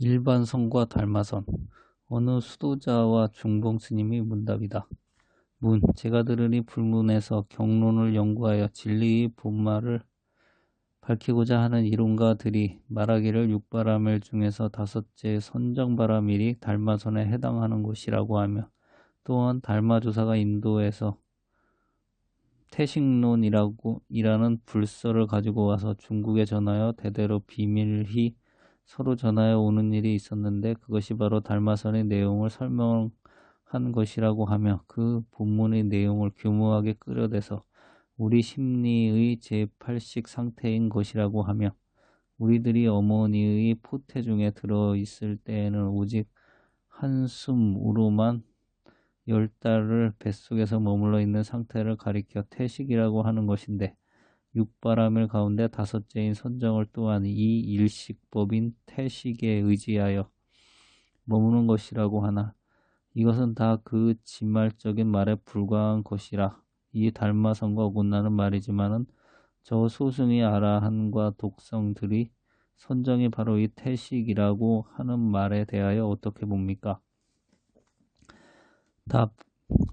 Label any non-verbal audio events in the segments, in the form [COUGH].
일반선과 달마선 어느 수도자와 중봉 스님이 문답이다. 문 제가 들으니 불문에서 경론을 연구하여 진리의 본말을 밝히고자 하는 이론가들이 말하기를 육바라밀 중에서 다섯째 선정바라밀이 달마선에 해당하는 것이라고 하며 또한 달마조사가 인도에서 태식론이라고 이라는 불서를 가지고 와서 중국에 전하여 대대로 비밀히 서로 전하여 오는 일이 있었는데 그것이 바로 달마선의 내용을 설명한 것이라고 하며 그 본문의 내용을 교묘하게 끌어대서 우리 심리의 제8식 상태인 것이라고 하며 우리들이 어머니의 포태 중에 들어 있을 때에는 오직 한숨으로만 열 달을 뱃속에서 머물러 있는 상태를 가리켜 태식이라고 하는 것인데 육바람일 가운데 다섯째인 선정을 또한 이 일식법인 태식에 의지하여 머무는 것이라고 하나 이것은 다 그 진말적인 말에 불과한 것이라 이 달마성과 어긋나는 말이지만은 저 소승의 아라한과 독성들이 선정이 바로 이 태식이라고 하는 말에 대하여 어떻게 봅니까? 답.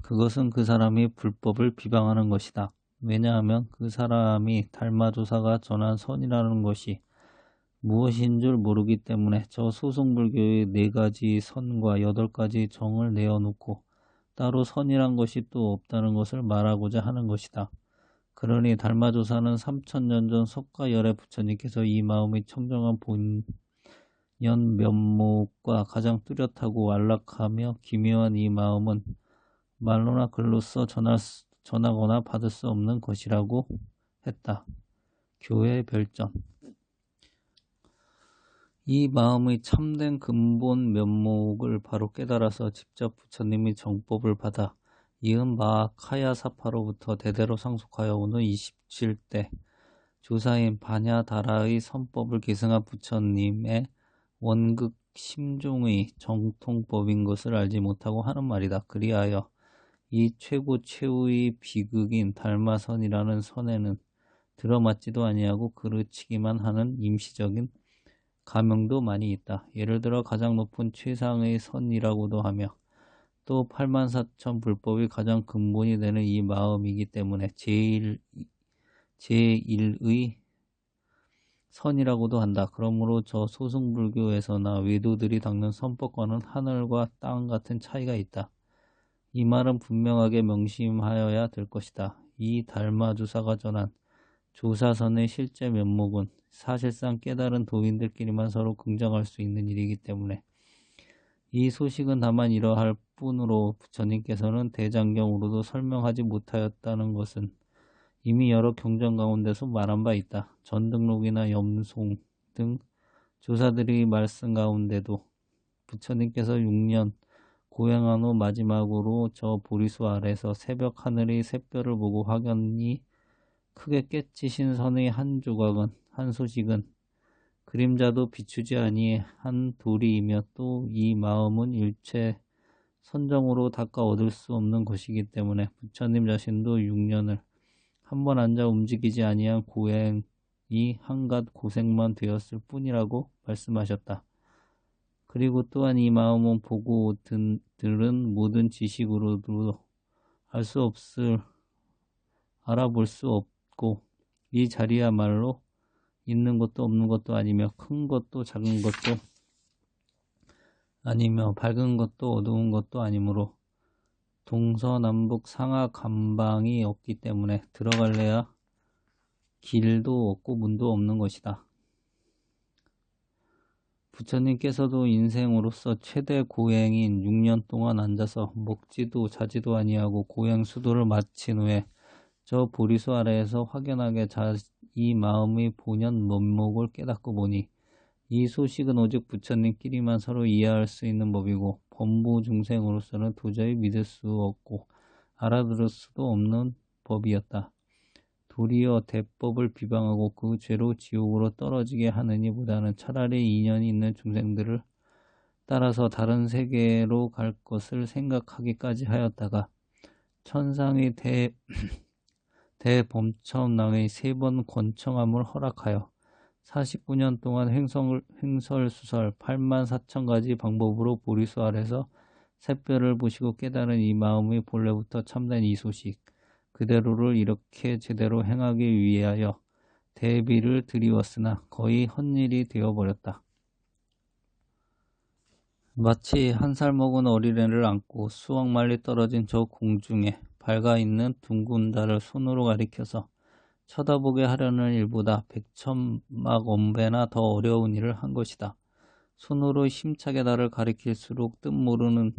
그것은 그 사람이 불법을 비방하는 것이다. 왜냐하면 그 사람이 달마조사가 전한 선이라는 것이 무엇인 줄 모르기 때문에 저 소승불교의 네 가지 선과 여덟 가지 정을 내어놓고 따로 선이란 것이 또 없다는 것을 말하고자 하는 것이다. 그러니 달마조사는 삼천년 전 석가열의 부처님께서 이 마음의 청정한 본연 면목과 가장 뚜렷하고 안락하며 기묘한 이 마음은 말로나 글로써 전할 수, 전하거나 받을 수 없는 것이라고 했다. 교회 별전 이 마음의 참된 근본 면목을 바로 깨달아서 직접 부처님의 정법을 받아 이은 마카야사파로부터 대대로 상속하여 오는 27대 조사인 바냐다라의 선법을 계승한 부처님의 원극 심종의 정통법인 것을 알지 못하고 하는 말이다. 그리하여 이 최고 최후의 비극인 달마선이라는 선에는 들어맞지도 아니하고 그르치기만 하는 임시적인 가명도 많이 있다. 예를 들어 가장 높은 최상의 선이라고도 하며 또 8만4천 불법이 가장 근본이 되는 이 마음이기 때문에 제일, 제1의 선이라고도 한다. 그러므로 저 소승불교에서나 외도들이 닦는 선법과는 하늘과 땅 같은 차이가 있다. 이 말은 분명하게 명심하여야 될 것이다. 이 달마주사가 전한 조사선의 실제 면목은 사실상 깨달은 도인들끼리만 서로 긍정할 수 있는 일이기 때문에 이 소식은 다만 이러할 뿐으로 부처님께서는 대장경으로도 설명하지 못하였다는 것은 이미 여러 경전 가운데서 말한 바 있다. 전등록이나 염송 등 조사들의 말씀 가운데도 부처님께서 6년 고행한 후 마지막으로 저 보리수 아래서 새벽 하늘의 샛별을 보고 확연히 크게 깨치신 선의 한 조각은 한 소식은 그림자도 비추지 아니한 도리이며 또 이 마음은 일체 선정으로 닦아 얻을 수 없는 것이기 때문에 부처님 자신도 6년을 한 번 앉아 움직이지 아니한 고행이 한갓 고생만 되었을 뿐이라고 말씀하셨다. 그리고 또한 이 마음은 보고 든, 들은 모든 지식으로도 알 수 없을 알아볼 수 없고 이 자리야말로 있는 것도 없는 것도 아니며 큰 것도 작은 것도 아니며 밝은 것도 어두운 것도 아니므로 동서남북 상하 감방이 없기 때문에 들어갈래야 길도 없고 문도 없는 것이다. 부처님께서도 인생으로서 최대 고행인 6년 동안 앉아서 먹지도 자지도 아니하고 고행 수도를 마친 후에 저 보리수 아래에서 확연하게 자, 이 마음의 본연 면목을 깨닫고 보니 이 소식은 오직 부처님끼리만 서로 이해할 수 있는 법이고 범부 중생으로서는 도저히 믿을 수 없고 알아들을 수도 없는 법이었다. 도리어 대법을 비방하고 그 죄로 지옥으로 떨어지게 하느니보다는 차라리 인연이 있는 중생들을 따라서 다른 세계로 갈 것을 생각하기까지 하였다가 천상의 대, [CLEARS THROAT] 대범첨낭의 세 번 권청함을 허락하여 49년 동안 횡설, 횡설수설 8만 4천 가지 방법으로 보리수 아래서 샛별을 보시고 깨달은 이 마음이 본래부터 참된 이 소식 그대로를 이렇게 제대로 행하기 위하여 대비를 드리웠으나 거의 헛일이 되어버렸다. 마치 한 살 먹은 어린애를 안고 수억 말리 떨어진 저 공중에 밝아 있는 둥근 달을 손으로 가리켜서 쳐다보게 하려는 일보다 백천막 엄배나 더 어려운 일을 한 것이다. 손으로 힘차게 달을 가리킬수록 뜻 모르는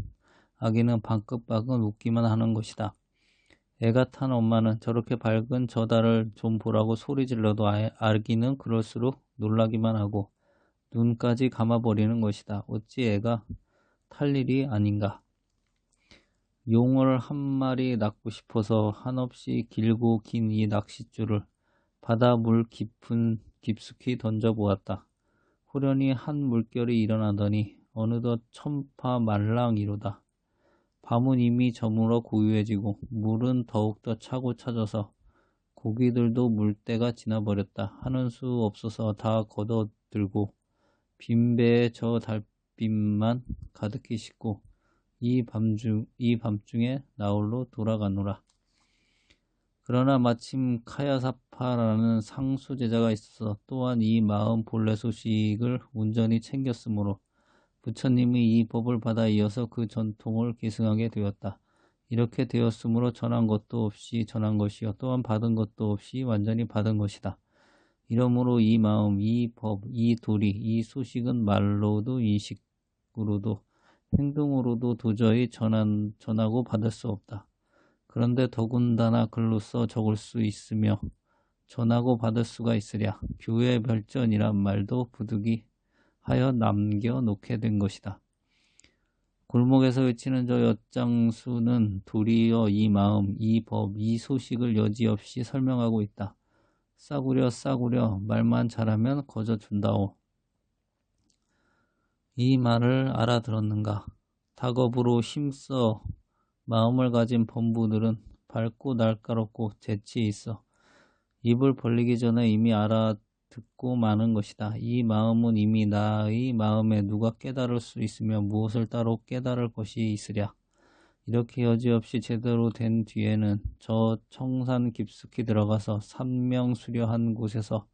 아기는 방긋방긋 웃기만 하는 것이다. 애가 탄 엄마는 저렇게 밝은 저 달을 좀 보라고 소리 질러도 아기는 그럴수록 놀라기만 하고 눈까지 감아버리는 것이다. 어찌 애가 탈 일이 아닌가. 용을 한 마리 낚고 싶어서 한없이 길고 긴 이 낚싯줄을 바다 물 깊은 깊숙이 던져 보았다. 후련히 한 물결이 일어나더니 어느덧 천파 말랑이로다. 밤은 이미 저물어 고요해지고 물은 더욱더 차고 차져서 고기들도 물때가 지나버렸다. 하는 수 없어서 다 걷어들고 빈 배에 저 달빛만 가득히 싣고 이 밤중, 이 밤중에 나홀로 돌아가노라. 그러나 마침 카야사파라는 상수 제자가 있어서 또한 이 마음 본래 소식을 온전히 챙겼으므로 부처님이 이 법을 받아 이어서 그 전통을 계승하게 되었다. 이렇게 되었으므로 전한 것도 없이 전한 것이요 또한 받은 것도 없이 완전히 받은 것이다. 이러므로 이 마음, 이 법, 이 도리, 이 소식은 말로도 인식으로도 행동으로도 도저히 전한, 전하고 받을 수 없다. 그런데 더군다나 글로써 적을 수 있으며 전하고 받을 수가 있으랴 교회 별전이란 말도 부득이 하여 남겨놓게 된 것이다. 골목에서 외치는 저 엿장수는 도리어 이 마음, 이 법, 이 소식을 여지없이 설명하고 있다. 싸구려 싸구려 말만 잘하면 거저 준다오. 이 말을 알아들었는가? 작업으로 힘써 마음을 가진 범부들은 밝고 날카롭고 재치 있어 입을 벌리기 전에 이미 알아 듣고 마는 것이다. 이 마음은 이미 나의 마음에 누가 깨달을 수 있으며 무엇을 따로 깨달을 것이 있으랴. 이렇게 여지없이 제대로 된 뒤에는 저 청산 깊숙이 들어가서 산명수려한 곳에서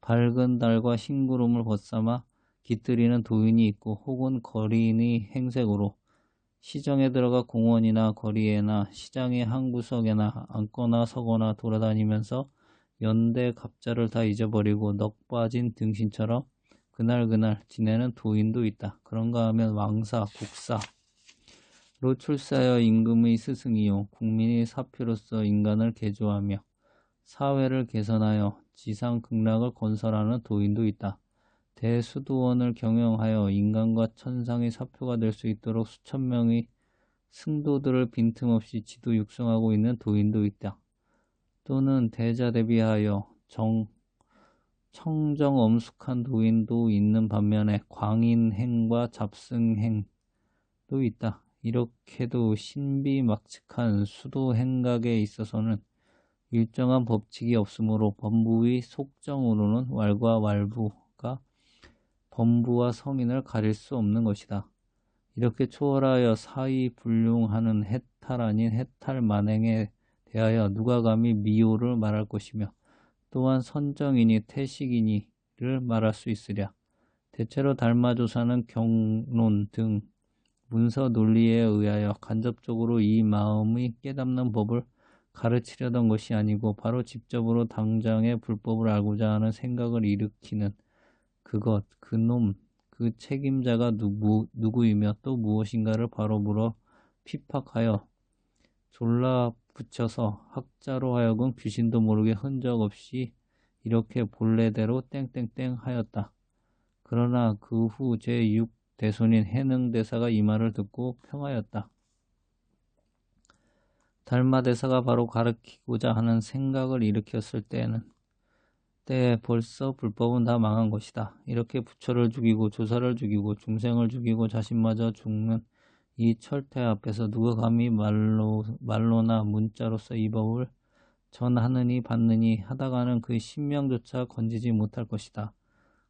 밝은 달과 흰 구름을 벗삼아 깃들이는 도인이 있고 혹은 거리인의 행색으로 시정에 들어가 공원이나 거리에나 시장의 한 구석에나 앉거나 서거나 돌아다니면서 연대 갑자를 다 잊어버리고 넋 빠진 등신처럼 그날그날 지내는 도인도 있다. 그런가 하면 왕사, 국사, 로 출세하여 임금의 스승이요 국민의 사표로서 인간을 개조하며 사회를 개선하여 지상 극락을 건설하는 도인도 있다. 대수도원을 경영하여 인간과 천상의 사표가 될 수 있도록 수천 명의 승도들을 빈틈없이 지도 육성하고 있는 도인도 있다. 또는 대자 대비하여 정, 청정 엄숙한 도인도 있는 반면에 광인행과 잡승행도 있다. 이렇게도 신비막측한 수도 행각에 있어서는 일정한 법칙이 없으므로 범부의 속정으로는 왈과 왈부가 범부와 성인을 가릴 수 없는 것이다. 이렇게 초월하여 사이 불용하는 해탈 아닌 해탈 만행에 대하여 누가 감히 미호를 말할 것이며 또한 선정이니 태식이니를 말할 수 있으랴. 대체로 달마조사는 경론 등 문서 논리에 의하여 간접적으로 이 마음이 깨닫는 법을 가르치려던 것이 아니고 바로 직접으로 당장의 불법을 알고자 하는 생각을 일으키는 그것, 그놈, 그 책임자가 누구, 누구이며 또 무엇인가를 바로 물어 피팍하여 졸라 붙여서 학자로 하여금 귀신도 모르게 흔적 없이 이렇게 본래대로 땡땡땡 하였다. 그러나 그 후 제6 대손인 해능대사가 이 말을 듣고 평하였다. 달마대사가 바로 가르치고자 하는 생각을 일으켰을 때에는 때에 벌써 불법은 다 망한 것이다. 이렇게 부처를 죽이고 조사를 죽이고 중생을 죽이고 자신마저 죽는 이 철퇴 앞에서 누가 감히 말로, 말로나 문자로서 이 법을 전하느니 받느니 하다가는 그 신명조차 건지지 못할 것이다.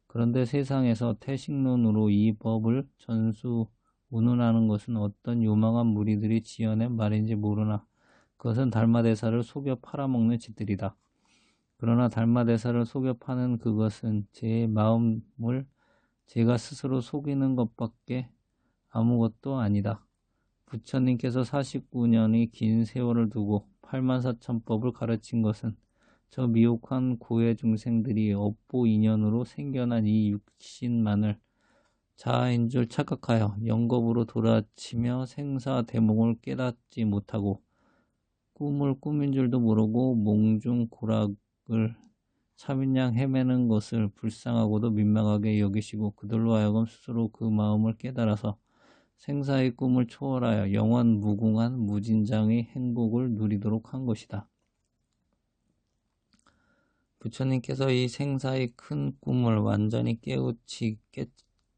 그런데 세상에서 태식론으로 이 법을 전수 운운하는 것은 어떤 요망한 무리들이 지어낸 말인지 모르나 그것은 달마대사를 속여 팔아먹는 짓들이다. 그러나 달마대사를 속여 파는 그것은 제 마음을 제가 스스로 속이는 것밖에 아무것도 아니다. 부처님께서 49년의 긴 세월을 두고 84천법을 가르친 것은 저 미혹한 고해 중생들이 업보 인연으로 생겨난 이 육신만을 자아인 줄 착각하여 영겁으로 돌아치며 생사 대목을 깨닫지 못하고 꿈을 꿈인 줄도 모르고 몽중 고락을 차빈양 헤매는 것을 불쌍하고도 민망하게 여기시고 그들로 하여금 스스로 그 마음을 깨달아서 생사의 꿈을 초월하여 영원 무궁한 무진장의 행복을 누리도록 한 것이다. 부처님께서 이 생사의 큰 꿈을 완전히 깨우치, 깨,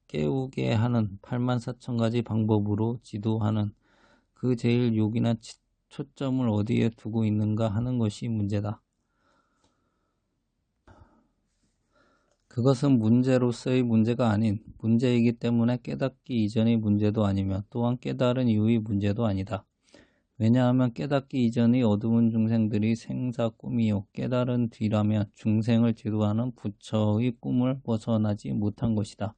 깨우게 하는 8만 4천 가지 방법으로 지도하는 그 제일 욕이나 초점을 어디에 두고 있는가 하는 것이 문제다. 그것은 문제로서의 문제가 아닌 문제이기 때문에 깨닫기 이전의 문제도 아니며 또한 깨달은 이후의 문제도 아니다. 왜냐하면 깨닫기 이전의 어두운 중생들이 생사 꿈이요 깨달은 뒤라면 중생을 지도하는 부처의 꿈을 벗어나지 못한 것이다.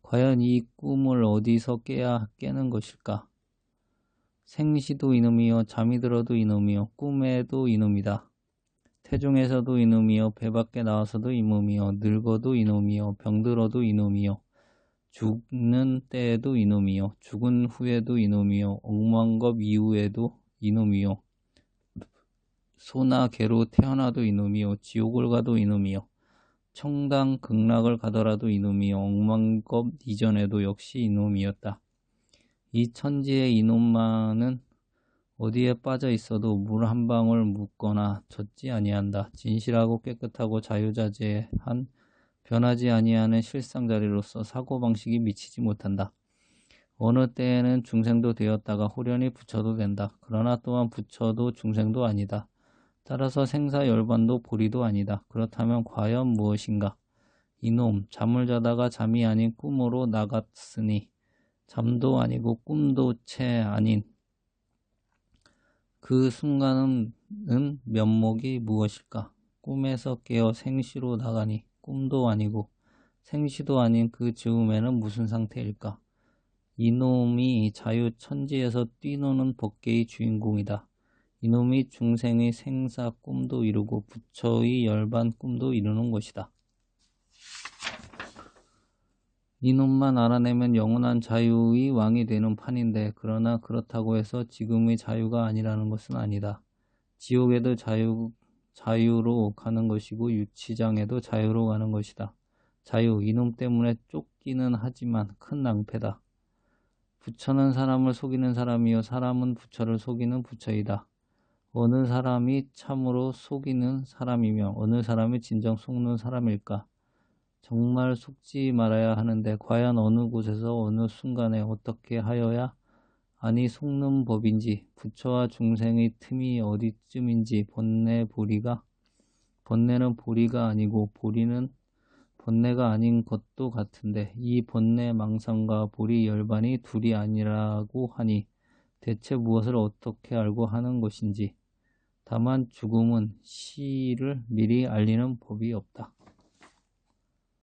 과연 이 꿈을 어디서 깨야 깨는 것일까? 생시도 이놈이요 잠이 들어도 이놈이요 꿈에도 이놈이다. 태중에서도 이놈이요 배 밖에 나와서도 이놈이요 늙어도 이놈이요 병들어도 이놈이요 죽는 때에도 이놈이요 죽은 후에도 이놈이요 억만겁 이후에도 이놈이요 소나 개로 태어나도 이놈이요 지옥을 가도 이놈이요 청당 극락을 가더라도 이놈이요 억만겁 이전에도 역시 이놈이었다. 이 천지의 이놈만은 어디에 빠져 있어도 물 한 방울 묻거나 젖지 아니한다. 진실하고 깨끗하고 자유자재한 변하지 아니하는 실상 자리로서 사고 방식이 미치지 못한다. 어느 때에는 중생도 되었다가 호련히 부처도 된다. 그러나 또한 부처도 중생도 아니다. 따라서 생사 열반도 보리도 아니다. 그렇다면 과연 무엇인가? 이놈, 잠을 자다가 잠이 아닌 꿈으로 나갔으니 잠도 아니고 꿈도 채 아닌 그 순간은 면목이 무엇일까? 꿈에서 깨어 생시로 나가니 꿈도 아니고 생시도 아닌 그 즈음에는 무슨 상태일까? 이놈이 자유 천지에서 뛰노는 법계의 주인공이다. 이놈이 중생의 생사 꿈도 이루고 부처의 열반 꿈도 이루는 것이다. 이놈만 알아내면 영원한 자유의 왕이 되는 판인데 그러나 그렇다고 해서 지금의 자유가 아니라는 것은 아니다. 지옥에도 자유, 자유로 가는 것이고 유치장에도 자유로 가는 것이다. 자유, 이놈 때문에 쫓기는 하지만 큰 낭패다. 부처는 사람을 속이는 사람이요 사람은 부처를 속이는 부처이다. 어느 사람이 참으로 속이는 사람이며 어느 사람이 진정 속는 사람일까? 정말 속지 말아야 하는데 과연 어느 곳에서 어느 순간에 어떻게 하여야 아니 속는 법인지 부처와 중생의 틈이 어디쯤인지 번뇌 보리가 번뇌는 보리가 아니고 보리는 번뇌가 아닌 것도 같은데 이 번뇌 망상과 보리 열반이 둘이 아니라고 하니 대체 무엇을 어떻게 알고 하는 것인지 다만 죽음은 시를 미리 알리는 법이 없다.